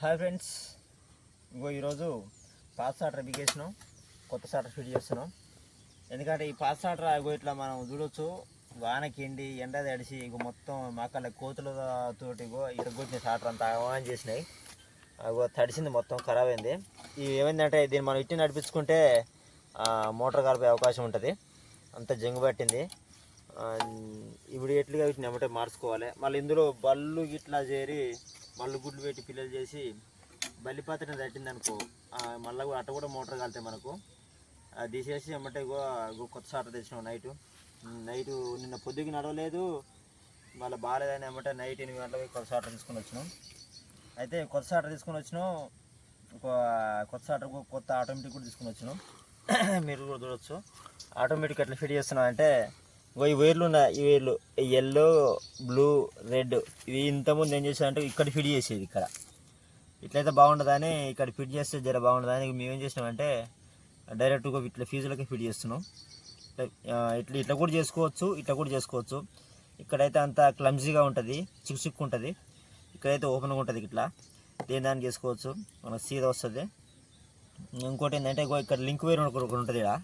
Hi friends ఇంకో ఈరోజు pass order బిగేసినాం కొత్త సాటర్ ఫిట్ చేస్తున్నాం. ఎందుకంటే ఈ పాస్ ఆర్డర్ ఇగో ఇట్లా మనం చూడొచ్చు. వానకి ఎండి ఎండ తడిసి ఇగో మొత్తం మాకల్ల కోతులతోటి ఇగో ఇరగొచ్చిన సాటర్ అంతా అవమానం చేసినాయి. అగో తడిసింది మొత్తం ఖరాబ్ అయింది. ఇవి ఏమైందంటే దీన్ని మనం ఇట్టి నడిపించుకుంటే మోటార్ కలిపే అవకాశం ఉంటుంది. అంత జంగు పట్టింది. ఇప్పుడు ఎట్లుగా వీటిని ఏమంటే మార్చుకోవాలి. మళ్ళీ ఇందులో బళ్ళు గిట్లా చేరి మళ్ళీ గుడ్లు పెట్టి పిల్లలు చేసి బల్లి పాత్రని తట్టింది అనుకో మళ్ళీ అట్ట కూడా మోటార్ కాలితే మనకు. అది తీసేసి ఏమంటే కొత్త సాటర్ తెచ్చినాం నైటు. నైటు నిన్న పొద్దుకి నడవలేదు మళ్ళీ బాగాలేదని ఏమంటే నైట్ ఎనిమిది గంటలకి కొత్త సాటర్ తీసుకొని వచ్చినాం. అయితే కొత్త సాటర్ తీసుకొని వచ్చినాం ఒక కొత్త సాటర్ కొత్త ఆటోమేటిక్ కూడా తీసుకొని వచ్చినాం. మీరు కూడా చూడొచ్చు. ఆటోమేటిక్ ఎట్లా ఫిట్ చేస్తున్నాం అంటే ఇగో ఈ వేర్లు ఉన్నాయి. ఈ వేర్లు. ఎల్లో బ్లూ రెడ్ ఇవి ఇంతకుముందు ఏం చేసామంటే ఇక్కడ ఫిట్ చేసేది ఇక్కడ. ఇట్లయితే బాగుంటుందని ఇక్కడ ఫిట్ చేస్తే జర బాగుంటుందని మేమేం చేసినామంటే డైరెక్ట్గా ఇట్లా ఫీజులకి ఫిట్ చేస్తున్నాం. ఇట్లా ఇట్లా కూడా చేసుకోవచ్చు ఇట్లా కూడా చేసుకోవచ్చు. ఇక్కడైతే అంత క్లమ్జీగా ఉంటుంది చిక్కు చిక్కు ఉంటుంది. ఇక్కడైతే ఓపెన్గా ఉంటుంది ఇట్లా. దేని దాన్ని చేసుకోవచ్చు? మనకు సీదా వస్తుంది. ఇంకోటి ఏంటంటే ఇక్కడ లింక్ వైర్ ఒకటి ఒకటి ఉంటుంది ఇక్కడ.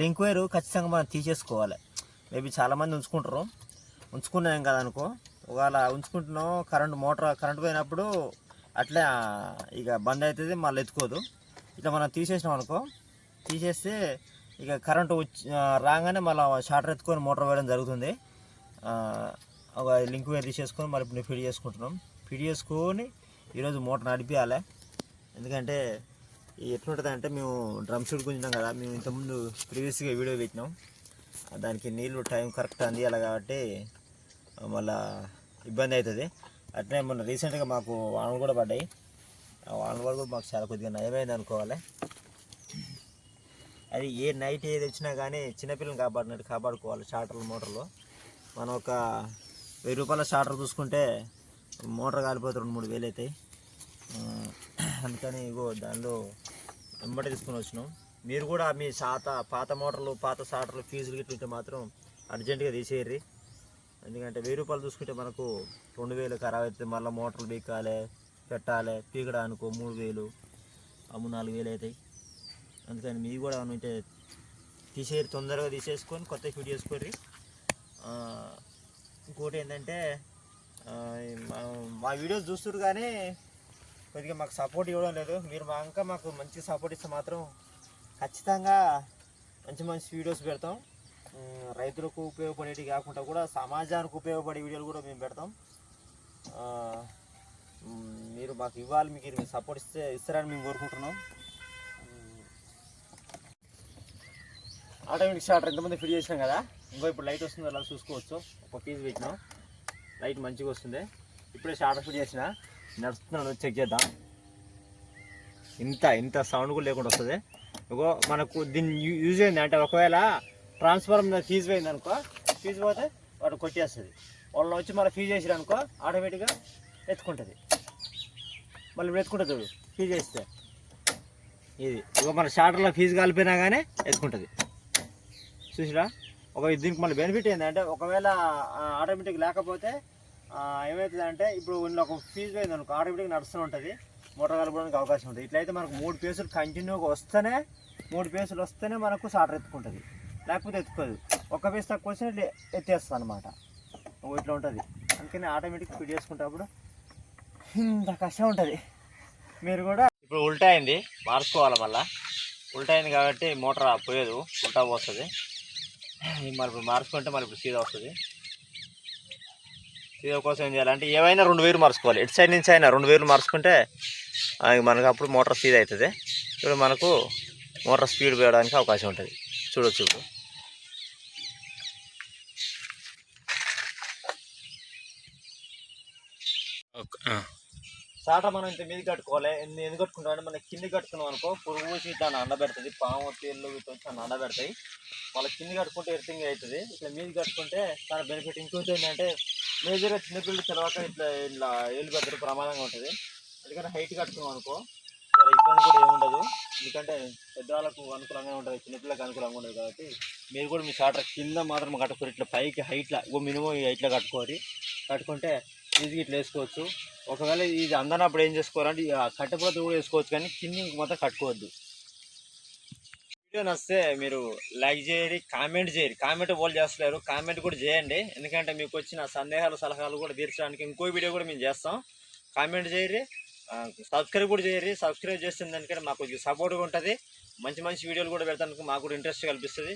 లింక్ వైర్ ఖచ్చితంగా మనం తీసేసుకోవాలి. మేబీ చాలామంది ఉంచుకుంటారు. ఉంచుకున్నాం కదా అనుకో. ఒకవేళ ఉంచుకుంటున్నాం కరెంట్ మోటార్ కరెంట్ పోయినప్పుడు అట్లే ఇక బంద్ అవుతుంది మళ్ళీ ఎత్తుకోదు. ఇట్లా మనం తీసేసినాం అనుకో. తీసేస్తే ఇక కరెంటు వచ్చి రాగానే మళ్ళీ షార్టర్ ఎత్తుకొని మోటార్ వేయడం జరుగుతుంది. ఒక లింక్ వైర్ తీసేసుకొని మరి ఇప్పుడు ఫిడ్ చేసుకుంటున్నాం. ఫిడ్ చేసుకొని ఈరోజు మోటార్ నడిపించాలి ఎందుకంటే ఎట్లుంటుంది అంటే మేము డ్రమ్ షూట్ గుంజినాం కదా మేము ఇంతకుముందు ప్రీవియస్గా వీడియో పెట్టినాం. దానికి నీళ్ళు టైం కరెక్ట్ అందియాలి కాబట్టి మళ్ళా ఇబ్బంది అవుతుంది. అట్లే మొన్న రీసెంట్గా మాకు వానలు కూడా పడ్డాయి. ఆ వానలు కూడా మాకు చాలా కొద్దిగా నయమైంది అనుకోవాలి. అది ఏ నైట్ ఏది వచ్చినా కానీ చిన్నపిల్లల్ని కాపాడినట్టు కాపాడుకోవాలి షార్టర్లు మోటార్లు. మనం ఒక వెయ్యి రూపాయల షార్టర్ చూసుకుంటే మోటార్ కాలిపోతే రెండు మూడు వేలు అవుతాయి. అందుకని ఇగో దానిలో వెంబడి తీసుకుని వచ్చినాం. మీరు కూడా మీ సాత పాత మోటార్లు పాత సాటర్లు ఫీజులు గిట్ల మాత్రం అర్జెంటుగా తీసేయర్రి. ఎందుకంటే వెయ్యి రూపాయలు చూసుకుంటే మనకు రెండు వేలు ఖరాబ్ అవుతుంది మళ్ళీ మోటార్లు బీకాలి పెట్టాలి పీకడానికో మూడు వేలు అమ్ము నాలుగు వేలు అవుతాయి. అందుకని మీరు కూడా ఏమైనా ఉంటే తీసేరి తొందరగా తీసేసుకొని కొత్త ఫిట్ చేసుకోర్రి. ఇంకోటి ఏంటంటే మా- మా వీడియోస్ చూస్తున్నారు కానీ కొద్దిగా మాకు సపోర్ట్ ఇవ్వడం లేదు. మీరు మా ఇంకా మాకు మంచి సపోర్ట్ ఇస్తే మాత్రం ఖచ్చితంగా మంచి మంచి వీడియోస్ పెడతాం. రైతులకు ఉపయోగపడేవి కాకుండా కూడా సమాజానికి ఉపయోగపడే వీడియోలు కూడా మేము పెడతాం. మీరు మాకు ఇవ్వాలి మీకు మీరు సపోర్ట్ ఇస్తే ఇస్తారని మేము కోరుకుంటున్నాం. ఆటోమేటిక్ షార్టర్ ఎంతమంది ఫిట్ చేసినాం కదా? ఇంకో ఇప్పుడు లైట్ వస్తుందో అలా చూసుకోవచ్చు. ఒక పీస్ పెట్టినాం. లైట్ మంచిగా వస్తుంది. ఇప్పుడే స్టార్టర్ ఫిట్ చేసిన. నడుస్తున్నాను చెక్ చేద్దాం. ఇంత ఇంత సౌండ్ కూడా లేకుండా వస్తుంది. ఇగో మనకు దీన్ని యూజ్ అయింది. అంటే ఒకవేళ ట్రాన్స్ఫార్మర్ ఫీజు పోయింది అనుకో ఫీజు పోతే వాడు కొట్టేస్తుంది. వాళ్ళు వచ్చి మళ్ళీ ఫీజు వేసారు అనుకో ఆటోమేటిక్గా ఎత్తుకుంటుంది. మళ్ళీ ఇప్పుడు ఎత్తుకుంటుంది చూడు ఫీజు వేస్తే ఇది. ఇగో మన షార్టర్లో ఫీజు కలిపినా కానీ ఎత్తుకుంటుంది. చూసిరా? ఒక దీనికి మళ్ళీ బెనిఫిట్ ఏంటంటే ఒకవేళ ఆటోమేటిక్ లేకపోతే ఏమవుతుందంటే ఏమవుతుంది అంటే ఇప్పుడు ఒక ఫీజు పోయింది అనుకో ఆటోమేటిక్ నడుస్తూ ఉంటుంది. మోటార్ కలపడానికి అవకాశం ఉంటుంది. ఇట్లయితే మనకు మూడు పేసులు కంటిన్యూగా వస్తేనే మూడు పేసులు వస్తేనే మనకు సాటర్ ఎత్తుకుంటుంది. లేకపోతే ఎత్తుకోదు. ఒక పేస్ తక్కువ వస్తే ఇట్లా ఎత్తేస్తుంది అనమాట ఇట్లా ఉంటుంది. అందుకని ఆటోమేటిక్ ఫిట్ చేసుకుంటప్పుడు ఇంత కష్టం ఉంటుంది. మీరు కూడా ఇప్పుడు ఉల్టా అయింది. మార్చుకోవాలి మళ్ళా. ఉల్టా అయింది కాబట్టి మోటార్ పోయేది. ఉల్టా పోస్తుంది. మరి ఇప్పుడు మార్చుకుంటే మరి ఇప్పుడు సీదా వస్తుంది. సీదా కోసం ఏం చేయాలంటే ఏమైనా రెండు వేలు మార్చుకోవాలి. ఎటు సైడ్ నుంచి అయినా రెండు వేలు మార్చుకుంటే మనకు అప్పుడు మోటార్ సీదా అవుతుంది. ఇప్పుడు మనకు మోటార్ స్పీడ్ పోయడానికి అవకాశం ఉంటుంది. చూడొచ్చు ఇప్పుడు. చాట మనం ఇంత మీద కట్టుకోవాలి. ఎన్ని ఎందుకు కట్టుకుంటాం అంటే మనం కింద కట్టుకున్నాం అనుకో పురుగు పూసి దాన్ని అండబెడుతుంది. పాము తేళ్ళు వీటి వచ్చి దాన్ని అండబెడతాయి. మళ్ళీ కింద కట్టుకుంటే ఎర్తింగ్ అవుతుంది. ఇట్లా మీద కట్టుకుంటే దాని బెనిఫిట్ ఇంకోటి ఏంటంటే మేజర్గా చిన్నపిల్లలు తర్వాత ఇట్లా ఇట్లా ఏళ్ళు పెద్దలు ప్రమాదంగా ఉంటుంది. ఎందుకంటే హైట్ కట్టుకున్నాం అనుకో ఇబ్బంది కూడా ఏముండదు ఎందుకంటే పెద్దవాళ్ళకు అనుకూలంగా ఉంటుంది చిన్నపిల్లలకు అనుకూలంగా ఉండదు కాబట్టి మీరు కూడా మీ షార్టర్ కింద మాత్రం కట్టుకోరు. ఇట్లా పైకి హైట్లో ఓ మినిమం ఈ హైట్లో కట్టుకోరు. కట్టుకుంటే ఈజీగా ఇట్లా వేసుకోవచ్చు. ఒకవేళ ఇది అందనప్పుడు ఏం చేసుకోవాలంటే ఈ కూడా వేసుకోవచ్చు కానీ కింది మాత్రం కట్టుకోవద్దు. వీడియో నచ్చితే మీరు లైక్ చేయరు కామెంట్ చేయరు కామెంట్ వాళ్ళు చేస్తలేరు కామెంట్ కూడా చేయండి. ఎందుకంటే మీకు వచ్చిన సందేహాలు సలహాలు కూడా తీర్చడానికి ఇంకో వీడియో కూడా మేము చేస్తాం. కామెంట్ చేయరు సబ్స్క్రైబ్ కూడా చేయరు సబ్స్క్రైబ్ చేస్తుంది దానికంటే మాకు సపోర్ట్గా ఉంటుంది. మంచి మంచి వీడియోలు కూడా పెడతానికి మాకు కూడా ఇంట్రెస్ట్ కల్పిస్తుంది.